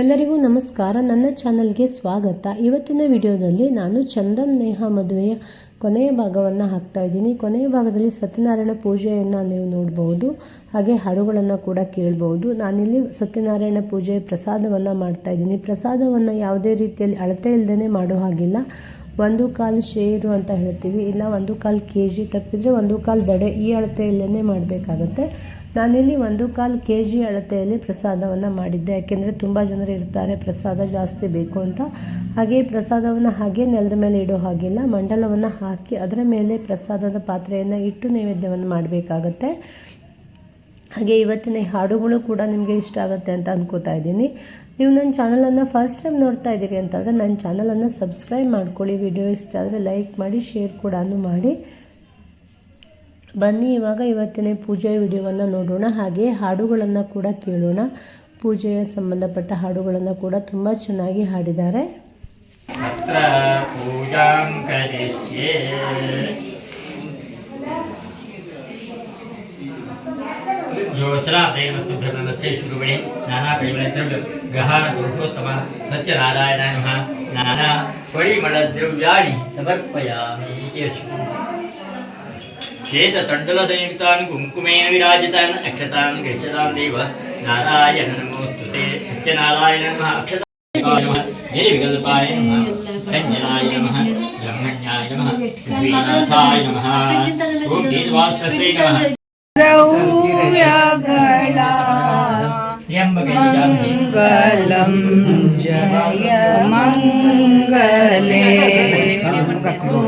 ಎಲ್ಲರಿಗೂ ನಮಸ್ಕಾರ. ನನ್ನ ಚಾನಲ್ಗೆ ಸ್ವಾಗತ. ಇವತ್ತಿನ ವಿಡಿಯೋದಲ್ಲಿ ನಾನು ಚಂದನ್ ನೇಹ ಮದುವೆಯ ಕೊನೆಯ ಭಾಗವನ್ನು ಹಾಕ್ತಾ ಇದ್ದೀನಿ. ಕೊನೆಯ ಭಾಗದಲ್ಲಿ ಸತ್ಯನಾರಾಯಣ ಪೂಜೆಯನ್ನು ನೀವು ನೋಡ್ಬೋದು, ಹಾಗೆ ಹಾಡುಗಳನ್ನು ಕೂಡ ಕೇಳ್ಬೋದು. ನಾನಿಲ್ಲಿ ಸತ್ಯನಾರಾಯಣ ಪೂಜೆಯ ಪ್ರಸಾದವನ್ನು ಮಾಡ್ತಾ ಇದ್ದೀನಿ. ಪ್ರಸಾದವನ್ನು ಯಾವುದೇ ರೀತಿಯಲ್ಲಿ ಅಳತೆ ಇಲ್ಲದೇ ಮಾಡೋ ಹಾಗಿಲ್ಲ. ಒಂದು ಕಾಲು ಶೇರು ಅಂತ ಹೇಳ್ತೀವಿ, ಇಲ್ಲ ಒಂದು ಕಾಲು ಕೆ ಜಿ ತಪ್ಪಿದರೆ ಒಂದು ಕಾಲು ದಡೆ, ಈ ಅಳತೆಯಲ್ಲೇ ಮಾಡಬೇಕಾಗತ್ತೆ. ನಾನಿಲ್ಲಿ ಒಂದು ಕಾಲು ಕೆ ಜಿ ಅಳತೆಯಲ್ಲಿ ಪ್ರಸಾದವನ್ನು ಮಾಡಿದ್ದೆ, ಯಾಕೆಂದರೆ ತುಂಬ ಜನರು ಇರ್ತಾರೆ, ಪ್ರಸಾದ ಜಾಸ್ತಿ ಬೇಕು ಅಂತ. ಹಾಗೆ ಪ್ರಸಾದವನ್ನು ಹಾಗೆ ನೆಲದ ಮೇಲೆ ಇಡೋ ಹಾಗಿಲ್ಲ, ಮಂಡಲವನ್ನು ಹಾಕಿ ಅದರ ಮೇಲೆ ಪ್ರಸಾದದ ಪಾತ್ರೆಯನ್ನು ಇಟ್ಟು ನೈವೇದ್ಯವನ್ನು ಮಾಡಬೇಕಾಗತ್ತೆ. ಹಾಗೆ ಇವತ್ತಿನ ಹಾಡುಗಳು ಕೂಡ ನಿಮಗೆ ಇಷ್ಟ ಆಗುತ್ತೆ ಅಂತ ಅಂದ್ಕೋತಾ ಇದ್ದೀನಿ. ನೀವು ನನ್ನ ಚಾನಲನ್ನು ಫಸ್ಟ್ ಟೈಮ್ ನೋಡ್ತಾ ಇದ್ದೀರಿ ಅಂತಂದರೆ ನನ್ನ ಚಾನಲನ್ನು ಸಬ್ಸ್ಕ್ರೈಬ್ ಮಾಡ್ಕೊಳ್ಳಿ. ವಿಡಿಯೋ ಇಷ್ಟ ಆದರೆ ಲೈಕ್ ಮಾಡಿ ಶೇರ್ ಕೂಡ ಮಾಡಿ. ಬನ್ನಿ, ಇವಾಗ ಇವತ್ತಿನೇ ಪೂಜೆ ವಿಡಿಯೋವನ್ನು ನೋಡೋಣ. ಹಾಗೆ ಹಾಡುಗಳನ್ನು ಕೂಡ ಕೇಳೋಣ. ಪೂಜೆಯ ಸಂಬಂಧಪಟ್ಟ ಹಾಡುಗಳನ್ನು ಕೂಡ ತುಂಬ ಚೆನ್ನಾಗಿ ಹಾಡಿದ್ದಾರೆ. ಯೋಸಲ ಅದೇ ವಸ್ತುಭ್ಯ ನಾನಾ ಪರಿಮಳ ગ્રહા પુરુષોત્તમ સત્યનારાયણ નાના પરિમળદ્રવ્યાણી સમર્પયામિ યશ્મી श्वेततण्डलसंयुक्तान् कुङ्कुमेन विराजितान् अक्षतान् गृह्यतां देव नारायण नमोऽस्तु सत्यनारायण नमः, अक्षताय नमः निर्विकल्पाय मङ्गलं जय मङ्गले दु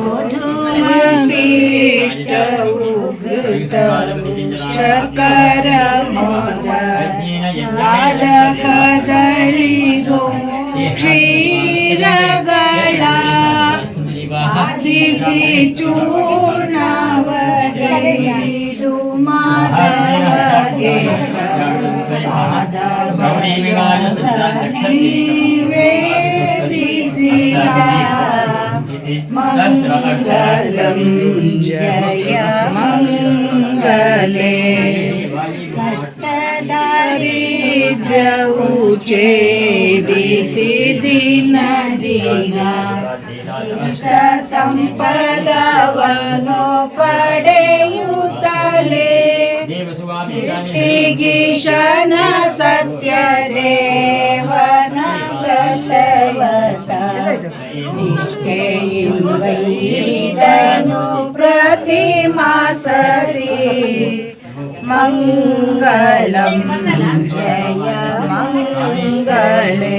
नष्ट्रत शकर मदकदलि गो क्षीरगला आदि चूर्णा वदलयि मङ्गलं जय मङ्गले कष्टदारिद्रौचे दिशि दिन दिना सम्पदवनो पडेयुतले सृष्टिगीश निष्ठेयिवैदनु प्रतिमा सरि मङ्गलं जय मङ्गले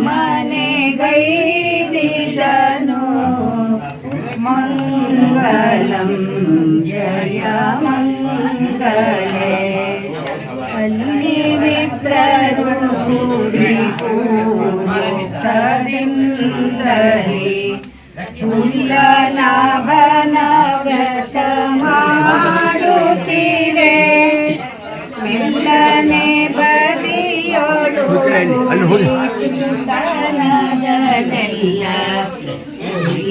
ಮಂಗಲಂ ಜಯ ಮಂಗಲೇ ಅಲ್ಲಿ ಕೂಡಿ ಪೂರ್ವದಿಂದಲಿ ಹುಲ್ಲನಾಭನ ವ್ರತ ಮಾಡುತ್ತೀರೆ ಮೆಲ್ಲನೆ ಬದಿಯೋಳು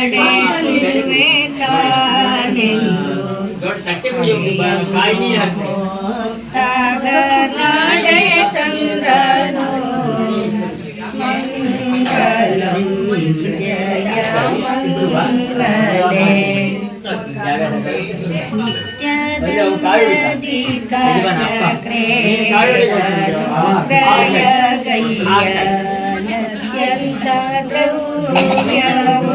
ನಡೆಸುವೆ ತಾನೆಂದು ದೊಡ್ಡ ತಟ್ಟೆ ಮುಗಿ ಕಾಯಿ ನೀರು ಹಾಕ್ಬೇಕು ತಾಗ ನಾಡೆ ತಂದನು ಮಂಗಲಂ ಜಯ ಮಂಗಲೇ ನಿತ್ಯದಂದದಿ ಕಷ್ಟಕ್ರೇಯ ಗಯ್ಯ ನತ್ಯಂತ ದ್ರವ್ಯವು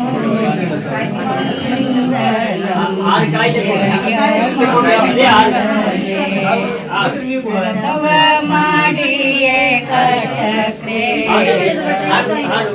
ಮಹಿಮೆ ಇದೆ ನೂತಲಿ. ಉತ್ತಮ ವ್ರತ ಮಾಡಿದನು ಆರು ಕಾಯಿ ತಗೊಂಡು ಅದೇ ಆರು ಆರು. ವ್ರತವ ಮಾಡಿಯೇ ಕಷ್ಟಕ್ಕೆ ಆರು, ಆರು,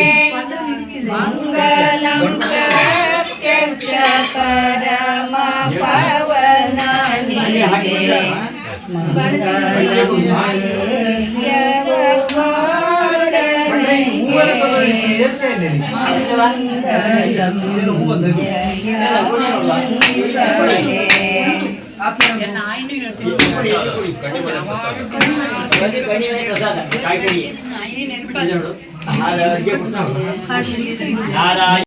ಮಂಗಲಂ ಸತ್ಯನಾರಾಯಣ ದೇವರೇ ಮಂಗಲಂ ನಿತ್ಯತಿರಂಜನಗೆ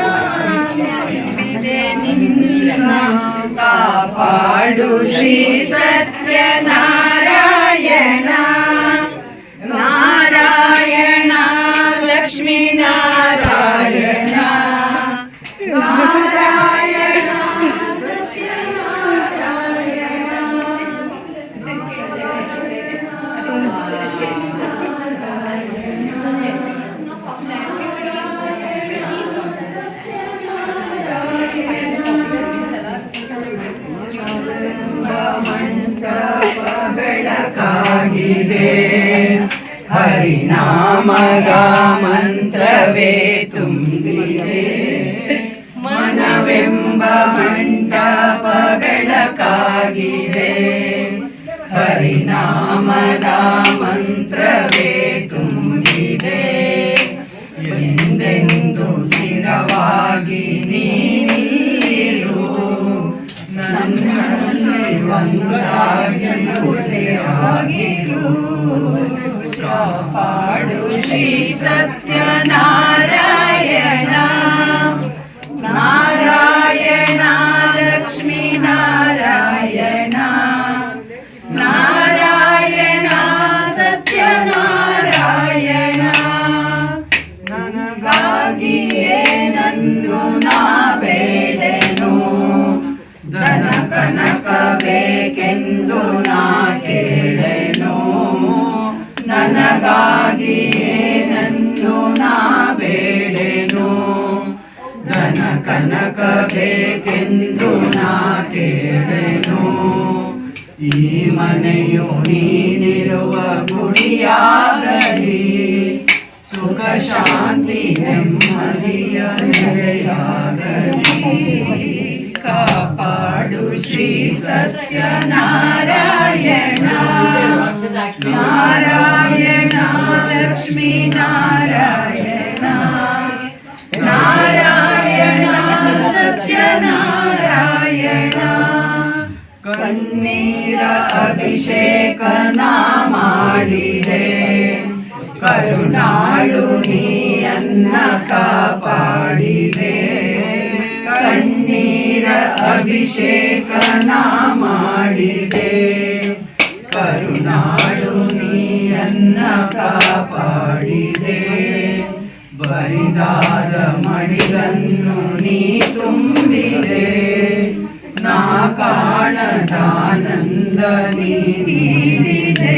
कापाडु श्री सत्यनारायण। ತುಂಬಿದೆ. ಮನವೆಂಬ ಮಂಟಪ ಬೆಳಕಾಗಿದೆ ಹರಿನಾಮದ ಮಂತ್ರವೇ ತುಂಬಿದೆ. ಎಂದೆಂದು ಸ್ಥಿರವಾಗಿ ನೀರು ನನ್ನಲ್ಲಿ ಒಂದಾಗಿ ಉಸಿರಾಗಿರು. श्री सत्यना ನನಗಾಗಿಯೇ ನನ್ನು ನಾ ಬೇಡೆನು? ಧನ ಕನಕ ಬೇಕೆಂದು ನಾ ಕೇಳೆನು? ಈ ಮನೆಯು ನೀನಿರುವ ಗುಡಿಯಾಗಲಿ, ಸುಖ ಶಾಂತಿ ನೆಮ್ಮದಿಯ ನೆಲೆಯಾಗಲಿ. ಕಾಪಾಡು ಶ್ರೀ ಸತ್ಯನಾರಾಯಣ. ನಾರಾಯಣ. ನಾರಾಯಣ ಸತ್ಯನಾರಾಯಣ. ಕಣ್ಣೀರ ಅಭಿಷೇಕನ ಮಾಡಿದೆ ಕರುಣಾಳು ನೀಯನ್ನ ಕಾಪಾಡಿದೆ. ಕಣ್ಣೀರ ಅಭಿಷೇಕನ ಮಾಡಿದೆ ಕರುಣಾಳು ನೀಯನ್ನ ಕಾಪಾಡಿದೆ. ಬರಿದಾದ ಮಡಿದನ್ನು ನೀ ತುಂಬಿದೆ. ನಾ ಕಾಣದಾನಂದ ನೀ ನೀಡಿದೆ.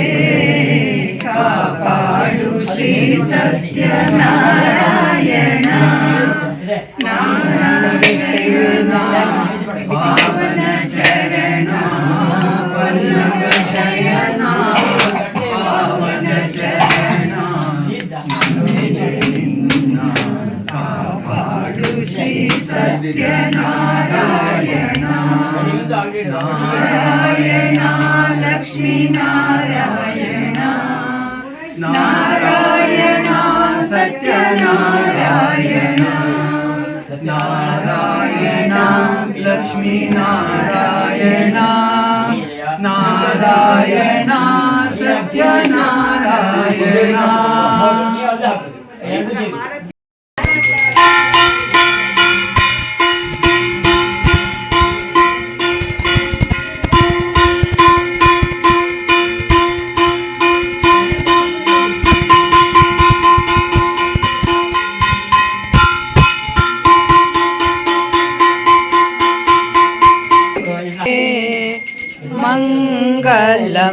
ಕಾಪಾಡು ಶ್ರೀ ಸತ್ಯನಾರಾಯಣ. ನಾರಾಯಣ ಸತ್ಯ ನಾರಾಯಣ ನಾರಾಯಣ ಲಕ್ಷ್ಮೀ ನಾರಾಯಣ ನಾರಾಯಣ ಸತ್ಯ ನಾರಾಯಣ ನಾರಾಯಣ ಲಕ್ಷ್ಮೀ ನಾರಾಯಣ ನಾರಾಯಣ ಸತ್ಯ ನಾರಾಯಣ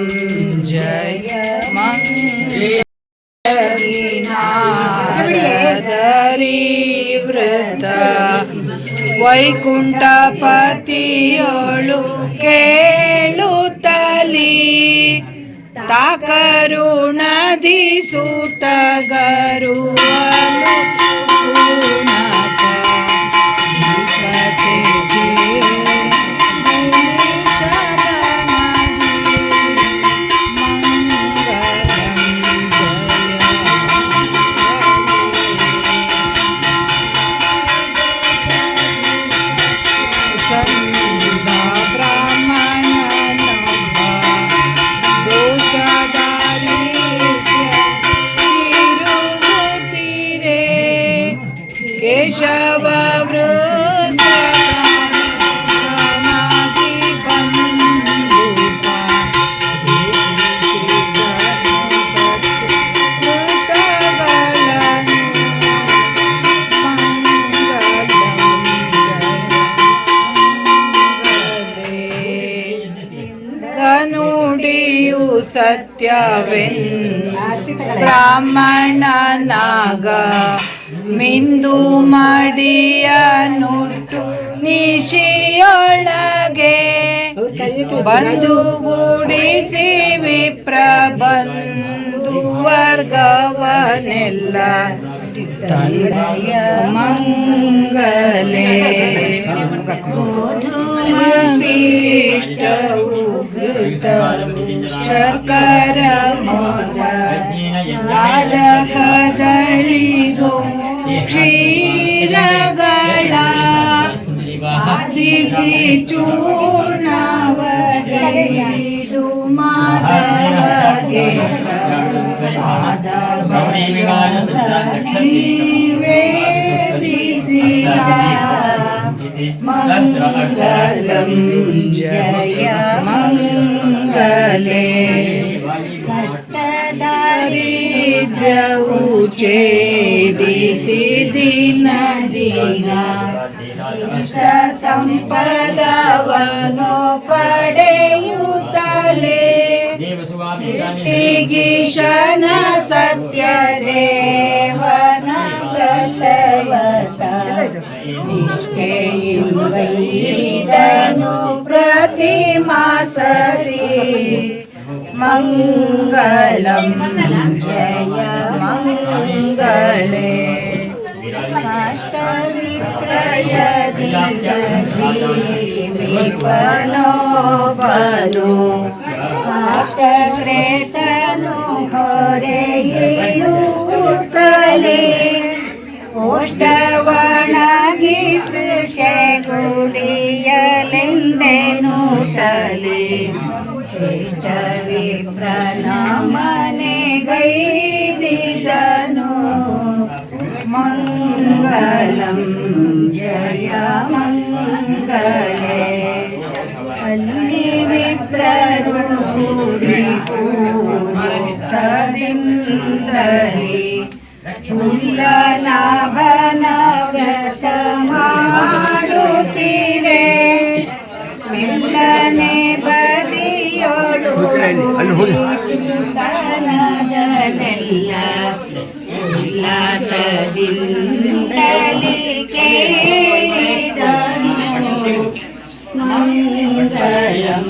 ಸಂಜಯ ಮಂಗಳೀವ್ರತ ವೈಕುಂಠಪತಿಯೋಳು ಕೇಳುತ್ತಲಿ ತಾಕರುಣದಿ ಸೂತಗರುವನು ಕೇಶವ ವೃತ್ತ ನುಡಿಯು ಸತ್ಯವೆನ್ ಬ್ರಾಹ್ಮಣನಾಗ ಮಿಂದು ಮಡಿಯ ನುಟ್ಟು ನಿಶಿಯೊಳಗೆ ಬಂಧುಗೂಡಿಸಿ ವಿಪ್ರ ಬಂದು ವರ್ಗವನೆಲ್ಲ ತಂದೆಯ ಮಂಗಲೆ. ಘೃತವು ಶರ್ಕರ किसी चूर्णव दुमागे मङ्गलं जय मङ्गले कष्टदरिद्रौचे दिशि दिन दिना ಇಷ್ಟ ಸಂಪದವನು ಪಡೆಯುತ್ತಲೇ ಸೃಷ್ಟಿಗೀಶನ ಸತ್ಯ ದೇವನ ಗತವತ ನಿಷ್ಠೆಯುವೈದನು ಪ್ರತಿ ಮಾಸರಿ ಮಂಗಲಂ ಜಯ ಮಂಗಳೇ ಕಾಷ್ಟವಿತ್ರಯದಿಪನೋಪನು ಕಾಷ್ಟಕ್ರೇತನು ಹೊರೆಯುತ್ತಲೇ ಓಷ್ಟವಣಗಿ ಕೃಷಗುಡಿಯಲೆಂದೆನು ತಲೆ ಶ್ರೇಷ್ಠ ವಿಪ್ರನಮನೆ ಗೈದಿದನು मङ्गलं जय मङ्गले अल्लि विप्ररूढि पूर्वदिन्दलि फुल्लनाभनव्रत ಮಾಡುತ್ತೀರೆ ಮೆಲ್ಲನೆ ಬದಿಯೋಳು ಭರದಿಂದಲಿ ಕೇಳಿದನು ಮಂಗಳಂ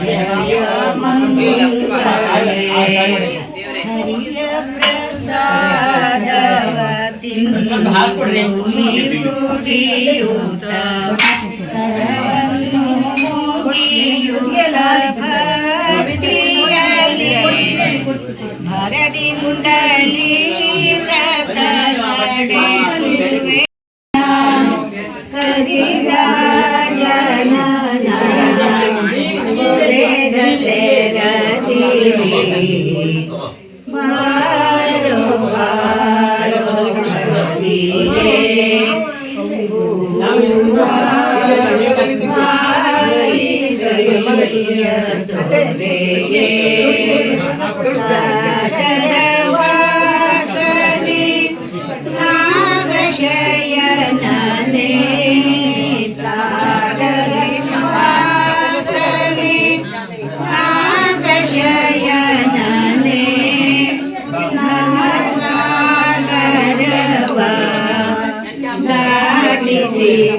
ಜಯ ಮಂಗಳೇ ಹರಿಯ ಪ್ರಸಾದವ ತಿನ್ನು ಕುಡಿಯುತ್ತ ಕರವನ್ನು ಮುಗಿಯುತ್ತ भरदिन कुंडली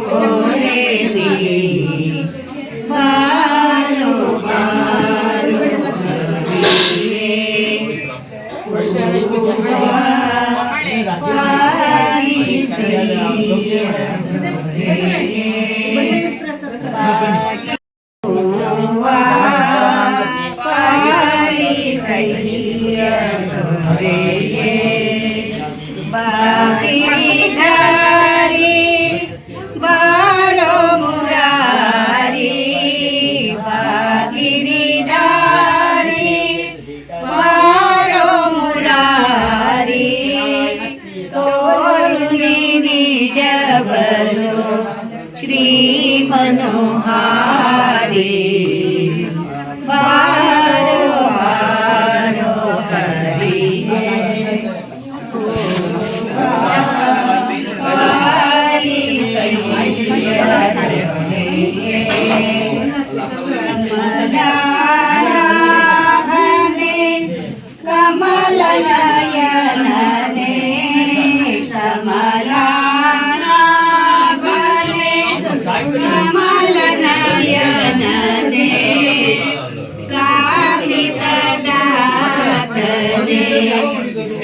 പോലെ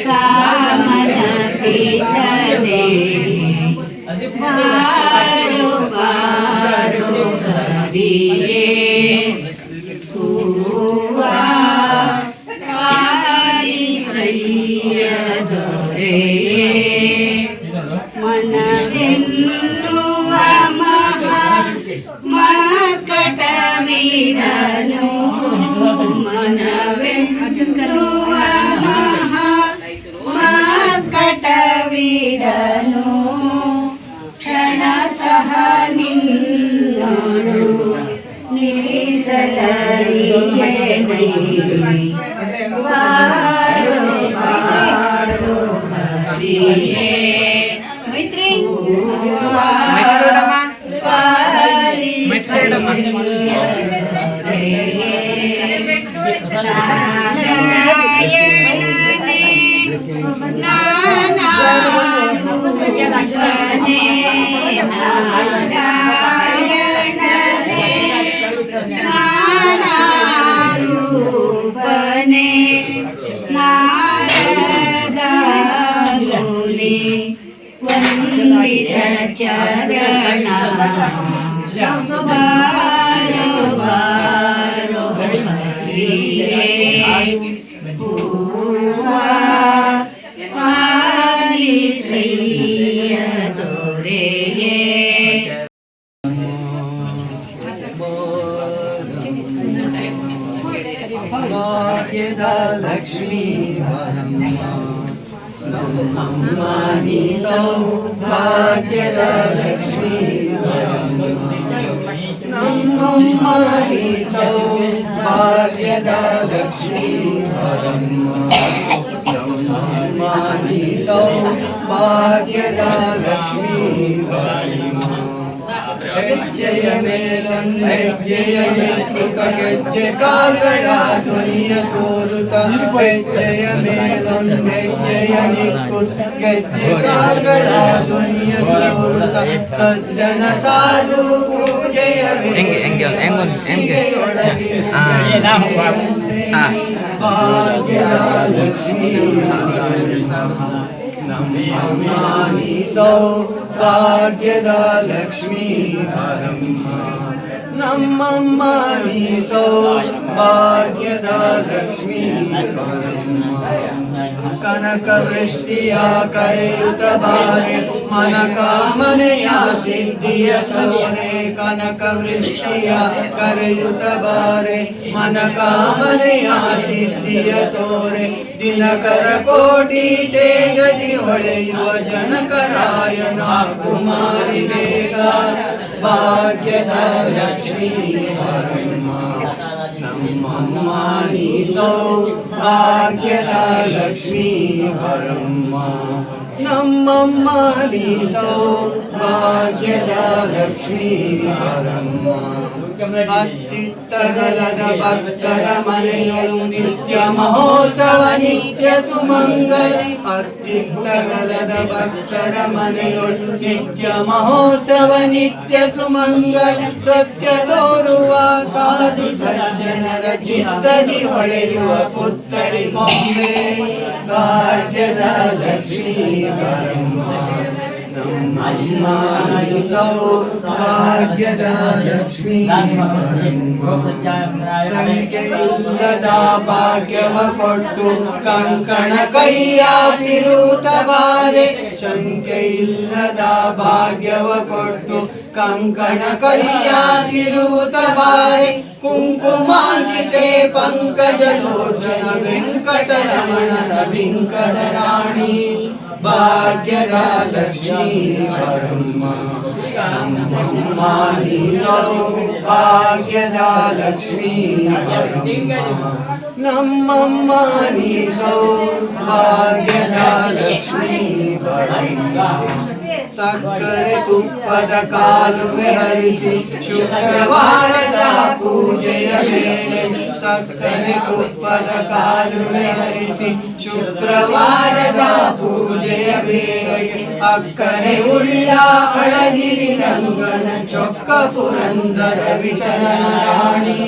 ಕಾಮನ ಪಿತನೆ ಬಾರೋ ಬಾರೋ ಹರಿಯೇ ಹರಿಯೇ ಮೈತ್ರಿ ನಾರಾಯಣನೇ ವಂದಿತ ಚರಣ ಬಾರೋ ಬಾರೋ ಹರಿಯೇ ಹೂವ ಪಾಲಿಸಯ್ಯ ದೊರೆಯೇ ಭಾಗ್ಯದ ब्रह्माणि सौभाग्यलक्ष्मी। ब्रह्माणि सौभाग्यलक्ष्मी। ब्रह्माणि सौभाग्यलक्ष्मी। ಹೆಜ್ಜೆಯ ಮೇಲೊಂದೆಜ್ಜೆಯ ನಿಕ್ಕುತ ಗೆಜ್ಜೆ ಕಾಲ್ಗಳ ಧ್ವನಿಯ ತೋರುತ ಹೆಜ್ಜೆಯ ಮೇಲೊಂದೆಜ್ಜೆಯ ನಿಕ್ಕುತ ಗೆಜ್ಜೆ ಕಾಲ್ಗಳ ಧ್ವನಿಯ ತೋರುತ ಸಜ್ಜನ ಸಾಧು ಪೂಜೆಯ ಹೆಂಗೆ, ಹೆಂಗೆ, ಹೆಂಗೊಂದ್- ಹೆಂಗೆ? ಹಾ. ಹಾ. ಭಾಗ್ಯದ ಲಕ್ಷ್ಮೀ नमामि सौभाग्यदलक्ष्मी परम्मा नमामि Lakshmi परम्मा ಕನಕ ವೃಷ್ಟಿಯ ಕರೆಯುತ್ತ ಬಾರೆ ಮನ ಕಾಮನೆಯ ಸಿದ್ಧಿಯ ತೋರೆ ಕನಕ ವೃಷ್ಟಿಯ ಕರೆಯುತ್ತ ಬಾರೆ ಮನ ಕಾಮನೆಯ ಸಿದ್ಧಿಯ ತೋರೆ, ದಿನಕರ ಕೋಟಿ ತೇಜದಿ ಹೊಳೆಯುವ ಜನಕರಾಯನ ಕುಮಾರಿ ಬೇಗ, ಭಾಗ್ಯದ ಲಕ್ಷ್ಮೀ मानि सौभाग्यदा लक्ष्मी हरम्मा नम्मम्म सौभाग्यदा लक्ष्मी हरम्मा ಬರಮ್ಮ ಭಕ್ತರ ಮನೆಯೊಳು ನಿತ್ಯ ಮಹೋತ್ಸವ, ನಿತ್ಯ ಸುಮಂಗಲ. ಭಕ್ತಿತ್ತಗಲದ ಭಕ್ತರ ಮನೆಯೊಳು ನಿತ್ಯ ಮಹೋತ್ಸವ, ನಿತ್ಯ ಸುಮಂಗಲ. ಸತ್ಯ ತೋರುವ ಸಾಧು ಸಜ್ಜನರ ಚಿತ್ತದಿ ಹೊಳೆಯುವ ಪುತ್ಥಳಿ ಬೊಂಬೆ. ಭಾಗ್ಯದ ಲಕ್ಷ್ಮೀ ಲಕ್ಷ್ಮೀ ಭಾಗ್ಯವ ಕೊಟ್ಟು ಕಂಕಣ ಕೈಯ ಶಂಕೆ ಇಲ್ಲದ ಭಾಗ್ಯವ ಕೊಟ್ಟು ಕಂಕಣ ಕೈಯ ತಿರುತ ಬಾರೆ ಕುಂಕುಮಾಂಕಿತೆ ಪಂಕಜ ಲೋಚನ ವೆಂಕಟರಮಣನ ಬಿಂಕದ ರಾಣಿ. भाग्यदा लक्ष्मी ब्रह्मा ब्रह्मानि सौ भाग्यदा लक्ष्मी ब्रह्मा नम्मानि सौ भाग्यदा लक्ष्मी ब्रह्मा ಸಕ್ಕರೆ ತುಪ್ಪದ ಕಾಲುವೆ ಹರಿಸಿ ಶುಕ್ರವಾರದ ಪೂಜೆಯ ವೇಳೆ ಸಕ್ಕರೆ ತುಪ್ಪದ ಕಾಲುವೆ ಹರಿಸಿ ಶುಕ್ರವಾರದ ಪೂಜೆಯ ವೇಳೆಗೆ ಅಕ್ಕರೆ ಉಳ್ಳ ಅಳಗಿರಿ ರಂಗನ ಚೊಕ್ಕ ಪುರಂದರ ವಿಠಲನ ರಾಣಿ.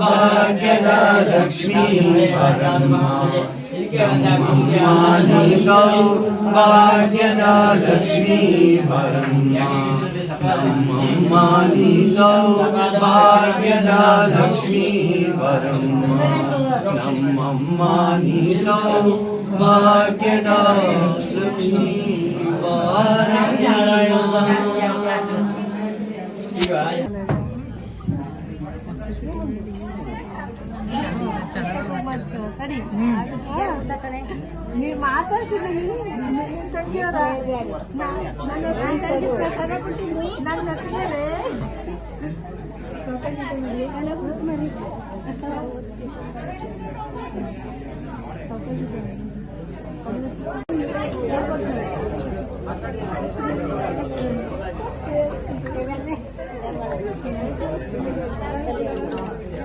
ಭಾಗ್ಯದ ಲಕ್ಷ್ಮೀ ಬರಮ್ಮ ब्रह्मानिशौ भाग्यदा लक्ष्मीवरं ब्रह्मानिशौ भाग्यदा मानी ब्रह्मानिशौ भाग्यदा लक्ष्मीवरं ನೀವು ಮಾತಾಡ್ಸಿಲ್ಲ ನಿಮ್ಮ ತಂಗಿಯವರ ನನ್ನ ಹತ್ತಿರ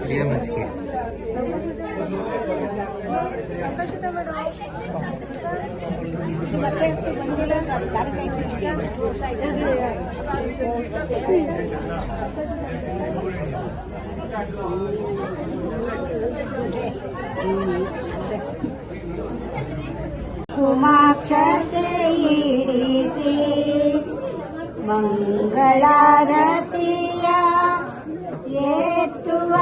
ಅಡಿಗೆ ಮಜ್ಜಿಗೆ ಕುಮಾಕ್ಷತೆ ಇಡಿಸಿ ಮಂಗಳಾರತಿಯ ಏತ್ತುವ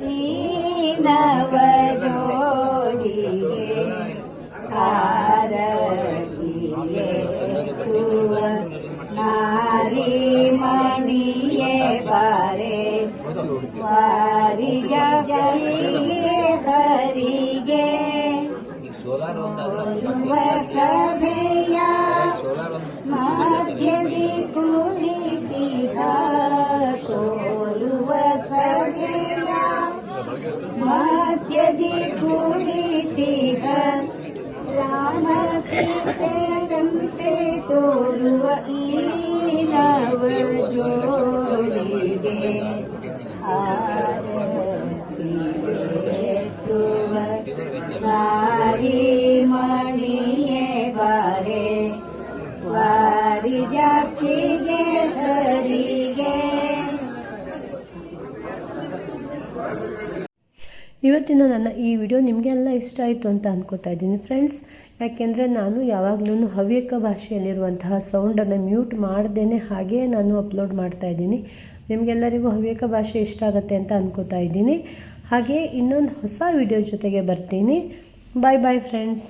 咦 ತೆರೆದಂತೆ ತೋರುವ ಈ ನವ ಜೋಡಿಗೆ ಆರತಿ ಎತ್ತುವ ನಾರಿ ಮಣಿಯೇ ಬಾರೆ ವಾರಿ ಜಾಕ್ಷಿಗೆ ಹರಿಗೆ. ಇವತ್ತಿನ ನನ್ನ ಈ ವಿಡಿಯೋ ನಿಮಗೆಲ್ಲ ಇಷ್ಟ ಆಯಿತು ಅಂತ ಅನ್ಕೋತಾ ಇದ್ದೀನಿ. ಫ್ರೆಂಡ್ಸ್ ಯಾಕೆಂದರೆ ನಾನು ಯಾವಾಗಲೂ ಹವ್ಯಕ ಭಾಷೆಯಲ್ಲಿರುವಂತಹ ಸೌಂಡನ್ನು ಮ್ಯೂಟ್ ಮಾಡ್ದೇ ಹಾಗೇ ನಾನು ಅಪ್ಲೋಡ್ ಮಾಡ್ತಾ ಇದ್ದೀನಿ. ನಿಮಗೆಲ್ಲರಿಗೂ ಹವ್ಯಕ ಭಾಷೆ ಇಷ್ಟ ಆಗುತ್ತೆ ಅಂತ ಅನ್ಕೋತಾ ಇದ್ದೀನಿ. ಹಾಗೆ ಇನ್ನೊಂದು ಹೊಸ ವಿಡಿಯೋ ಜೊತೆಗೆ ಬರ್ತೀನಿ. ಬಾಯ್ ಬಾಯ್ ಫ್ರೆಂಡ್ಸ್